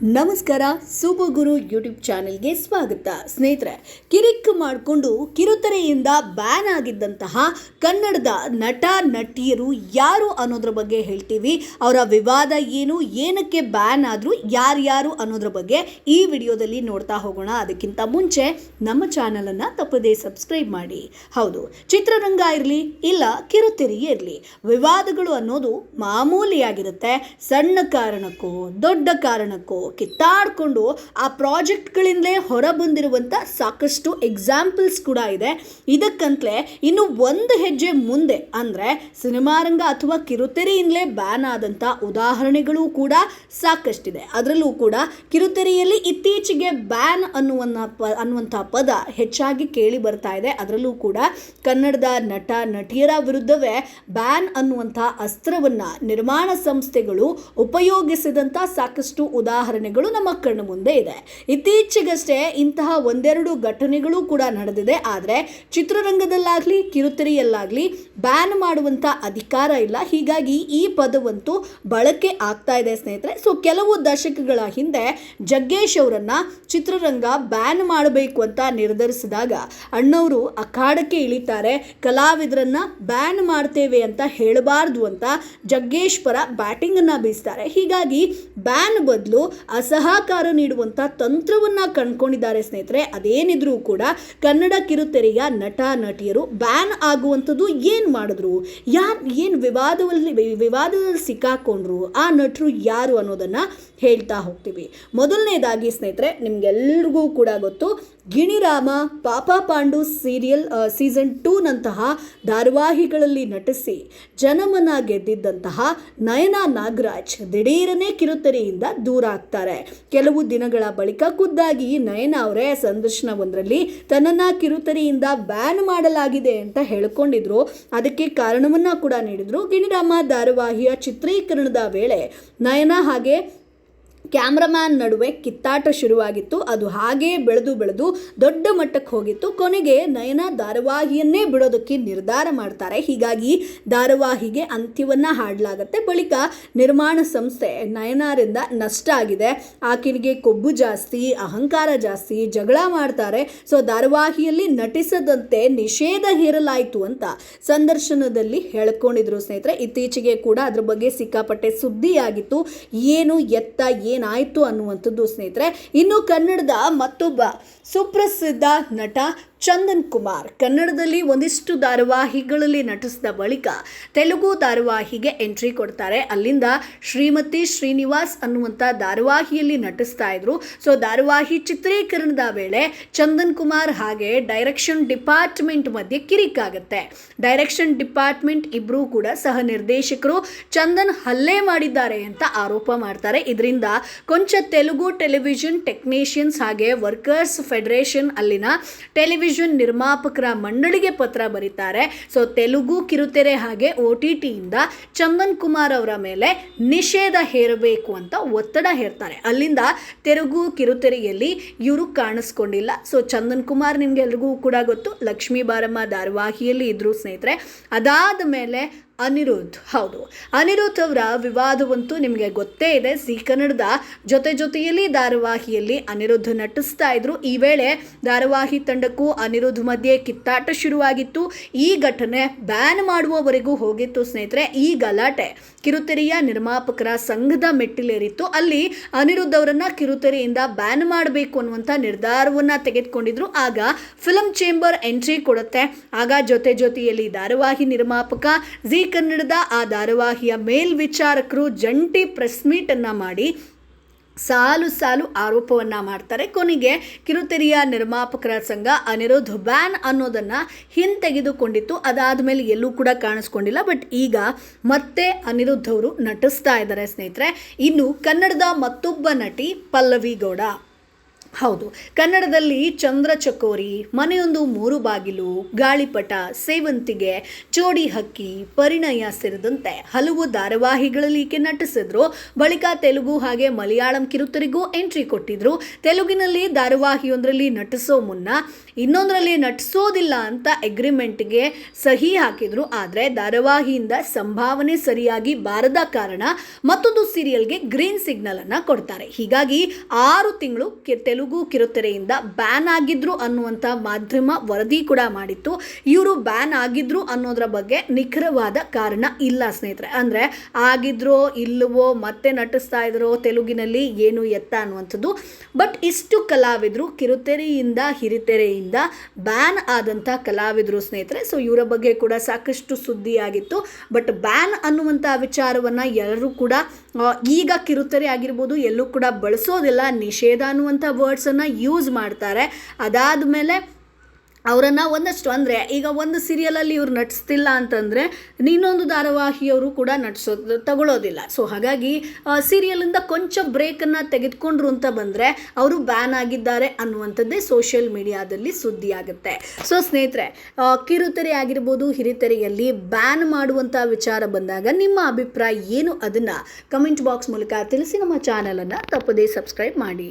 ನಮಸ್ಕಾರ ಸುಬಗುರು ಯೂಟ್ಯೂಬ್ ಚಾನೆಲ್ಗೆ ಸ್ವಾಗತ. ಸ್ನೇಹಿತರೆ, ಕಿರಿಕ್ ಮಾಡಿಕೊಂಡು ಕಿರುತೆರೆಯಿಂದ ಬ್ಯಾನ್ ಆಗಿದ್ದಂತಹ ಕನ್ನಡದ ನಟ, ನಟಿಯರು ಯಾರು ಅನ್ನೋದ್ರ ಬಗ್ಗೆ ಹೇಳ್ತೀವಿ. ಅವರ ವಿವಾದ ಏನು, ಏನಕ್ಕೆ ಬ್ಯಾನ್ ಆದರೂ ಯಾರ್ಯಾರು ಅನ್ನೋದ್ರ ಬಗ್ಗೆ ಈ ವಿಡಿಯೋದಲ್ಲಿ ನೋಡ್ತಾ ಹೋಗೋಣ. ಅದಕ್ಕಿಂತ ಮುಂಚೆ ನಮ್ಮ ಚಾನಲನ್ನು ತಪ್ಪದೇ ಸಬ್ಸ್ಕ್ರೈಬ್ ಮಾಡಿ. ಹೌದು, ಚಿತ್ರರಂಗ ಇರಲಿ, ಇಲ್ಲ ಕಿರುತೆರೆಯೇ ಇರಲಿ, ವಿವಾದಗಳು ಅನ್ನೋದು ಮಾಮೂಲಿಯಾಗಿರುತ್ತೆ. ಸಣ್ಣ ಕಾರಣಕ್ಕೂ, ದೊಡ್ಡ ಕಾರಣಕ್ಕೂ ಕಿತ್ತಾಡ್ಕೊಂಡು ಆ ಪ್ರಾಜೆಕ್ಟ್ಗಳಿಂದಲೇ ಹೊರಬಂದಿರುವಂಥ ಸಾಕಷ್ಟು ಎಕ್ಸಾಂಪಲ್ಸ್ ಕೂಡ ಇದೆ. ಇದಕ್ಕಂತಲೇ ಇನ್ನು ಒಂದು ಹೆಜ್ಜೆ ಮುಂದೆ ಅಂದರೆ ಸಿನಿಮಾರಂಗ ಅಥವಾ ಕಿರುತೆರೆಯಿಂದಲೇ ಬ್ಯಾನ್ ಆದಂಥ ಉದಾಹರಣೆಗಳು ಕೂಡ ಸಾಕಷ್ಟಿದೆ. ಅದರಲ್ಲೂ ಕೂಡ ಕಿರುತೆರೆಯಲ್ಲಿ ಇತ್ತೀಚೆಗೆ ಬ್ಯಾನ್ ಅನ್ನುವನ್ನ ಪ, ಅನ್ನುವಂಥ ಪದ ಹೆಚ್ಚಾಗಿ ಕೇಳಿ ಬರ್ತಾ ಇದೆ. ಅದರಲ್ಲೂ ಕೂಡ ಕನ್ನಡದ ನಟ, ನಟಿಯರ ವಿರುದ್ಧವೇ ಬ್ಯಾನ್ ಅನ್ನುವಂಥ ಅಸ್ತ್ರವನ್ನು ನಿರ್ಮಾಣ ಸಂಸ್ಥೆಗಳು ಉಪಯೋಗಿಸಿದಂಥ ಸಾಕಷ್ಟು ಉದಾಹರಣೆಗಳು ನಮ್ಮ ಕಣ್ಣು ಮುಂದೆ ಇದೆ. ಇತ್ತೀಚೆಗಷ್ಟೇ ಇಂತಹ ಒಂದೆರಡು ಘಟನೆಗಳು ಕೂಡ ನಡೆದಿದೆ. ಆದರೆ ಚಿತ್ರರಂಗದಲ್ಲಾಗಲಿ, ಕಿರುತೆರೆಯಲ್ಲಾಗಲಿ ಬ್ಯಾನ್ ಮಾಡುವಂಥ ಅಧಿಕಾರ ಇಲ್ಲ. ಹೀಗಾಗಿ ಈ ಪದವಂತೂ ಬಳಕೆ ಆಗ್ತಾ ಇದೆ ಸ್ನೇಹಿತರೆ. ಸೊ ಕೆಲವು ದಶಕಗಳ ಹಿಂದೆ ಜಗ್ಗೇಶ್ ಅವರನ್ನು ಚಿತ್ರರಂಗ ಬ್ಯಾನ್ ಮಾಡಬೇಕು ಅಂತ ನಿರ್ಧರಿಸಿದಾಗ ಅಣ್ಣವರು ಅಖಾಡಕ್ಕೆ ಇಳಿತಾರೆ. ಕಲಾವಿದರನ್ನ ಬ್ಯಾನ್ ಮಾಡ್ತೇವೆ ಅಂತ ಹೇಳಬಾರ್ದು ಅಂತ ಜಗ್ಗೇಶ್ ಪರ ಬ್ಯಾಟಿಂಗ್ ಅನ್ನ ಬೀಸ್ತಾರೆ. ಹೀಗಾಗಿ ಬ್ಯಾನ್ ಬದಲು ಅಸಹಕಾರ ನೀಡುವಂತ ತಂತ್ರವನ್ನ ಕಂಡ್ಕೊಂಡಿದ್ದಾರೆ ಸ್ನೇಹಿತರೆ. ಅದೇನಿದ್ರೂ ಕೂಡ ಕನ್ನಡ ಕಿರುತೆರೆಯ ನಟ, ನಟಿಯರು ಬ್ಯಾನ್ ಆಗುವಂಥದ್ದು ಏನು ಮಾಡಿದ್ರು? ಯಾರು, ಏನು ವಿವಾದದಲ್ಲಿ ವಿವಾದದಲ್ಲಿ ಸಿಕ್ಕಾಕೊಂಡ್ರು? ಆ ನಟರು ಯಾರು ಅನ್ನೋದನ್ನ ಹೇಳ್ತಾ ಹೋಗ್ತೀವಿ. ಮೊದಲನೇದಾಗಿ ಸ್ನೇಹಿತರೆ, ನಿಮ್ಗೆಲ್ರಿಗೂ ಕೂಡ ಗೊತ್ತು, ಗಿಣಿರಾಮ, ಪಾಪ ಪಾಂಡು ಸೀರಿಯಲ್ ಸೀಸನ್ ಟೂನಂತಹ ಧಾರಾವಾಹಿಗಳಲ್ಲಿ ನಟಿಸಿ ಜನಮನ ಗೆದ್ದಿದ್ದಂತಹ ನಯನ ನಾಗರಾಜ್ ದಿಢೀರನೇ ಕಿರುತೆರೆಯಿಂದ ದೂರ ಆಗ್ತಾರೆ ಕೆಲವು ದಿನಗಳ ಬಳಿಕ ಖುದ್ದಾಗಿ ನಯನ ಅವರೇ ಸಂದರ್ಶನವೊಂದರಲ್ಲಿ ತನ್ನನ್ನು ಕಿರುತರಿಯಿಂದ ಬ್ಯಾನ್ ಮಾಡಲಾಗಿದೆ ಅಂತ ಹೇಳ್ಕೊಂಡಿದ್ರು. ಅದಕ್ಕೆ ಕಾರಣವನ್ನ ಕೂಡ ನೀಡಿದ್ರು. ಗಿಣಿರಾಮ ಧಾರಾವಾಹಿಯ ಚಿತ್ರೀಕರಣದ ವೇಳೆ ನಯನ ಹಾಗೆ ಕ್ಯಾಮ್ರಾಮ್ಯಾನ್ ನಡುವೆ ಕಿತ್ತಾಟ ಶುರುವಾಗಿತ್ತು. ಅದು ಹಾಗೇ ಬೆಳೆದು ಬೆಳೆದು ದೊಡ್ಡ ಮಟ್ಟಕ್ಕೆ ಹೋಗಿತ್ತು. ಕೊನೆಗೆ ನಯನ ಧಾರಾವಾಹಿಯನ್ನೇ ಬಿಡೋದಕ್ಕೆ ನಿರ್ಧಾರ ಮಾಡ್ತಾರೆ. ಹೀಗಾಗಿ ಧಾರಾವಾಹಿಗೆ ಅಂತ್ಯವನ್ನ ಹಾಡಲಾಗತ್ತೆ. ಬಳಿಕ ನಿರ್ಮಾಣ ಸಂಸ್ಥೆ ನಯನಾರಿಂದ ನಷ್ಟ ಆಗಿದೆ. ಆಕೆಗೆ ಕೊಬ್ಬು ಜಾಸ್ತಿ, ಅಹಂಕಾರ ಜಾಸ್ತಿ, ಜಗಳ ಮಾಡ್ತಾರೆ. ಸೊ, ಧಾರಾವಾಹಿಯಲ್ಲಿ ನಟಿಸದಂತೆ ನಿಷೇಧ ಹೇರಲಾಯಿತು ಅಂತ ಸಂದರ್ಶನದಲ್ಲಿ ಹೇಳ್ಕೊಂಡಿದ್ರು ಸ್ನೇಹಿತರೆ. ಇತ್ತೀಚೆಗೆ ಕೂಡ ಅದ್ರ ಬಗ್ಗೆ ಸಿಕ್ಕಾಪಟ್ಟೆ ಸುದ್ದಿಯಾಗಿತ್ತು. ಏನು ಎತ್ತ ಏನಾಯಿತು ಅನ್ನುವಂಥದ್ದು ಸ್ನೇಹಿತರೆ. ಇನ್ನು ಕನ್ನಡದ ಮತ್ತೊಬ್ಬ ಸುಪ್ರಸಿದ್ಧ ನಟ ಚಂದನ್ ಕುಮಾರ್ ಕನ್ನಡದಲ್ಲಿ ಒಂದಿಷ್ಟು ಧಾರಾವಾಹಿಗಳಲ್ಲಿ ನಟಿಸಿದ ಬಳಿಕ ತೆಲುಗು ಧಾರಾವಾಹಿಗೆ ಎಂಟ್ರಿ ಕೊಡ್ತಾರೆ. ಅಲ್ಲಿಂದ ಶ್ರೀಮತಿ ಶ್ರೀನಿವಾಸ್ ಅನ್ನುವಂಥ ಧಾರಾವಾಹಿಯಲ್ಲಿ ನಟಿಸ್ತಾ ಇದ್ರು. ಸೊ ಧಾರಾವಾಹಿ ಚಿತ್ರೀಕರಣದ ವೇಳೆ ಚಂದನ್ ಕುಮಾರ್ ಹಾಗೆ ಡೈರೆಕ್ಷನ್ ಡಿಪಾರ್ಟ್ಮೆಂಟ್ ಮಧ್ಯೆ ಕಿರಿಕಾಗುತ್ತೆ ಡೈರೆಕ್ಷನ್ ಡಿಪಾರ್ಟ್ಮೆಂಟ್ ಇಬ್ಬರೂ ಕೂಡ ಸಹ ನಿರ್ದೇಶಕರು ಚಂದನ್ ಹಲ್ಲೆ ಮಾಡಿದ್ದಾರೆ ಅಂತ ಆರೋಪ ಮಾಡ್ತಾರೆ. ಇದರಿಂದ ಕೊಂಚ ತೆಲುಗು ಟೆಲಿವಿಷನ್ ಟೆಕ್ನಿಷಿಯನ್ಸ್ ಹಾಗೆ ವರ್ಕರ್ಸ್ ಫೆಡರೇಷನ್ ಅಲ್ಲಿನ ಟೆಲಿವಿಷನ್ ನಿರ್ಮಾಪಕರ ಮಂಡಳಿಗೆ ಪತ್ರ ಬರೀತಾರೆ. ಸೊ ತೆಲುಗು ಕಿರುತೆರೆ ಹಾಗೆ ಒ ಟಿ ಟಿಯಿಂದ ಚಂದನ್ ಕುಮಾರ್ ಅವರ ಮೇಲೆ ನಿಷೇಧ ಹೇರಬೇಕು ಅಂತ ಒತ್ತಡ ಹೇರ್ತಾರೆ. ಅಲ್ಲಿಂದ ತೆಲುಗು ಕಿರುತೆರೆಯಲ್ಲಿ ಇವರು ಕಾಣಿಸ್ಕೊಂಡಿಲ್ಲ. ಸೊ ಚಂದನ್ ಕುಮಾರ್ ನಿಮ್ಗೆ ಎಲ್ರಿಗೂ ಕೂಡ ಗೊತ್ತು. ಲಕ್ಷ್ಮೀ ಬಾರಮ್ಮ ಧಾರವಾಹಿಯಲ್ಲಿ ಇದ್ರು ಸ್ನೇಹಿತರೆ. ಅದಾದ ಮೇಲೆ ಅನಿರುದ್ಧ್. ಹೌದು. ಅನಿರುದ್ಧ ಅವರ ವಿವಾದವಂತೂ ನಿಮಗೆ ಗೊತ್ತೇ ಇದೆ. ಸಿ ಕನ್ನಡದ ಜೊತೆ ಜೊತೆಯಲ್ಲಿ ಧಾರಾವಾಹಿಯಲ್ಲಿ ಅನಿರುದ್ಧ ನಟಿಸ್ತಾ ಇದ್ರು. ಈ ವೇಳೆ ಧಾರಾವಾಹಿ ತಂಡಕ್ಕೂ ಅನಿರುದ್ಧ ಮಧ್ಯೆ ಕಿತ್ತಾಟ ಶುರುವಾಗಿತ್ತು. ಈ ಘಟನೆ ಬ್ಯಾನ್ ಮಾಡುವವರೆಗೂ ಹೋಗಿತ್ತು ಸ್ನೇಹಿತರೆ. ಈ ಗಲಾಟೆ ಕಿರುತೆರೆಯ ನಿರ್ಮಾಪಕರ ಸಂಘದ ಮೆಟ್ಟಿಲೇರಿತ್ತು. ಅಲ್ಲಿ ಅನಿರುದ್ಧ ಅವರನ್ನ ಕಿರುತೆರೆಯಿಂದ ಬ್ಯಾನ್ ಮಾಡಬೇಕು ಅನ್ನುವಂಥ ನಿರ್ಧಾರವನ್ನ ತೆಗೆದುಕೊಂಡಿದ್ರು. ಆಗ ಫಿಲಂ ಚೇಂಬರ್ ಎಂಟ್ರಿ ಕೊಡುತ್ತೆ. ಆಗ ಜೊತೆ ಜೊತೆಯಲ್ಲಿ ಧಾರಾವಾಹಿ ನಿರ್ಮಾಪಕ ಜಿ ಕನ್ನಡದ ಆ ಧಾರಾವಾಹಿಯ ಮೇಲ್ವಿಚಾರಕರು ಜಂಟಿ ಪ್ರೆಸ್ ಮೀಟ್ ಅನ್ನ ಮಾಡಿ ಸಾಲು ಸಾಲು ಆರೋಪವನ್ನು ಮಾಡ್ತಾರೆ. ಕೊನೆಗೆ ಕಿರುತೆರೆಯ ನಿರ್ಮಾಪಕರ ಸಂಘ ಅನಿರುದ್ಧ ಬ್ಯಾನ್ ಅನ್ನೋದನ್ನು ಹಿಂತೆಗೆದುಕೊಂಡಿತ್ತು. ಅದಾದ ಮೇಲೆ ಎಲ್ಲೂ ಕೂಡ ಕಾಣಿಸ್ಕೊಂಡಿಲ್ಲ. ಬಟ್ ಈಗ ಮತ್ತೆ ಅನಿರುದ್ಧ ಅವರು ನಟಿಸ್ತಾ ಇದ್ದಾರೆ ಸ್ನೇಹಿತರೆ. ಇನ್ನು ಕನ್ನಡದ ಮತ್ತೊಬ್ಬ ನಟಿ ಪಲ್ಲವಿ ಗೌಡ. ಹೌದು. ಕನ್ನಡದಲ್ಲಿ ಚಂದ್ರ ಚಕೋರಿ, ಮನೆಯೊಂದು ಮೂರು ಬಾಗಿಲು, ಗಾಳಿಪಟ, ಸೇವಂತಿಗೆ, ಚೋಡಿ ಹಕ್ಕಿ, ಪರಿಣಯ ಸೇರಿದಂತೆ ಹಲವು ಧಾರಾವಾಹಿಗಳಲ್ಲಿ ಈಕೆ ನಟಿಸಿದ್ರು. ಬಳಿಕ ತೆಲುಗು ಹಾಗೆ ಮಲಯಾಳಂ ಕಿರುತೆರಿಗೂ ಎಂಟ್ರಿ ಕೊಟ್ಟಿದ್ರು. ತೆಲುಗಿನಲ್ಲಿ ಧಾರಾವಾಹಿಯೊಂದರಲ್ಲಿ ನಟಿಸೋ ಮುನ್ನ ಇನ್ನೊಂದರಲ್ಲಿ ನಟಿಸೋದಿಲ್ಲ ಅಂತ ಎಗ್ರಿಮೆಂಟ್ಗೆ ಸಹಿ ಹಾಕಿದ್ರು. ಆದರೆ ಧಾರಾವಾಹಿಯಿಂದ ಸಂಭಾವನೆ ಸರಿಯಾಗಿ ಬಾರದ ಕಾರಣ ಮತ್ತೊಂದು ಸೀರಿಯಲ್ಗೆ ಗ್ರೀನ್ ಸಿಗ್ನಲ್ ಅನ್ನು ಕೊಡ್ತಾರೆ. ಹೀಗಾಗಿ ಆರು ತಿಂಗಳು ಕಿ- ತೆಲುಗು ಕಿರುತೆರೆಯಿಂದ ಬ್ಯಾನ್ ಆಗಿದ್ರು ಅನ್ನುವಂಥ ಮಾಧ್ಯಮ ವರದಿ ಕೂಡ ಮಾಡಿತ್ತು. ಇವರು ಬ್ಯಾನ್ ಆಗಿದ್ರು ಅನ್ನೋದ್ರ ಬಗ್ಗೆ ನಿಖರವಾದ ಕಾರಣ ಇಲ್ಲ ಸ್ನೇಹಿತರೆ. ಅಂದರೆ ಆಗಿದ್ರೋ ಇಲ್ಲವೋ, ಮತ್ತೆ ನಟಿಸ್ತಾ ಇದ್ರೋ, ತೆಲುಗಿನಲ್ಲಿ ಏನು ಎತ್ತ ಅನ್ನುವಂಥದ್ದು. ಬಟ್ ಇಷ್ಟು ಕಲಾವಿದರು ಕಿರುತೆರೆಯಿಂದ, ಹಿರಿತೆರೆಯಿಂದ ಬ್ಯಾನ್ ಆದಂಥ ಕಲಾವಿದರು ಸ್ನೇಹಿತರೆ. ಸೊ ಇವರ ಬಗ್ಗೆ ಕೂಡ ಸಾಕಷ್ಟು ಸುದ್ದಿ ಆಗಿತ್ತು ಬಟ್ ಬ್ಯಾನ್ ಅನ್ನುವಂಥ ವಿಚಾರವನ್ನು ಎಲ್ಲರೂ ಕೂಡ ಈಗ ಕಿರುತೆರೆ ಆಗಿರ್ಬೋದು ಎಲ್ಲೂ ಕೂಡ ಬಳಸೋದಿಲ್ಲ ನಿಷೇಧ ಅನ್ನುವಂಥ ವರ್ಡ್ಸನ್ನು ಯೂಸ್ ಮಾಡ್ತಾರೆ. ಅದಾದಮೇಲೆ ಅವರನ್ನು ಒಂದಷ್ಟು ಅಂದರೆ, ಈಗ ಒಂದು ಸೀರಿಯಲಲ್ಲಿ ಇವ್ರು ನಟಿಸ್ತಿಲ್ಲ ಅಂತಂದರೆ, ಇನ್ನೊಂದು ಧಾರಾವಾಹಿಯವರು ಕೂಡ ನಟಿಸೋದು ತಗೊಳ್ಳೋದಿಲ್ಲ ಸೊ ಹಾಗಾಗಿ ಸೀರಿಯಲಿಂದ ಕೊಂಚ ಬ್ರೇಕನ್ನು ತೆಗೆದುಕೊಂಡ್ರು ಅಂತ ಬಂದರೆ, ಅವರು ಬ್ಯಾನ್ ಆಗಿದ್ದಾರೆ ಅನ್ನುವಂಥದ್ದೇ ಸೋಷಿಯಲ್ ಮೀಡಿಯಾದಲ್ಲಿ ಸುದ್ದಿ ಆಗುತ್ತೆ ಸೊ ಸ್ನೇಹಿತರೆ ಕಿರುತೆರೆ ಆಗಿರ್ಬೋದು, ಹಿರಿತೆರೆಯಲ್ಲಿ ಬ್ಯಾನ್ ಮಾಡುವಂಥ ವಿಚಾರ ಬಂದಾಗ ನಿಮ್ಮ ಅಭಿಪ್ರಾಯ ಏನು? ಅದನ್ನು ಕಮೆಂಟ್ ಬಾಕ್ಸ್ ಮೂಲಕ ತಿಳಿಸಿ ನಮ್ಮ ಚಾನಲನ್ನು ತಪ್ಪದೇ ಸಬ್ಸ್ಕ್ರೈಬ್ ಮಾಡಿ.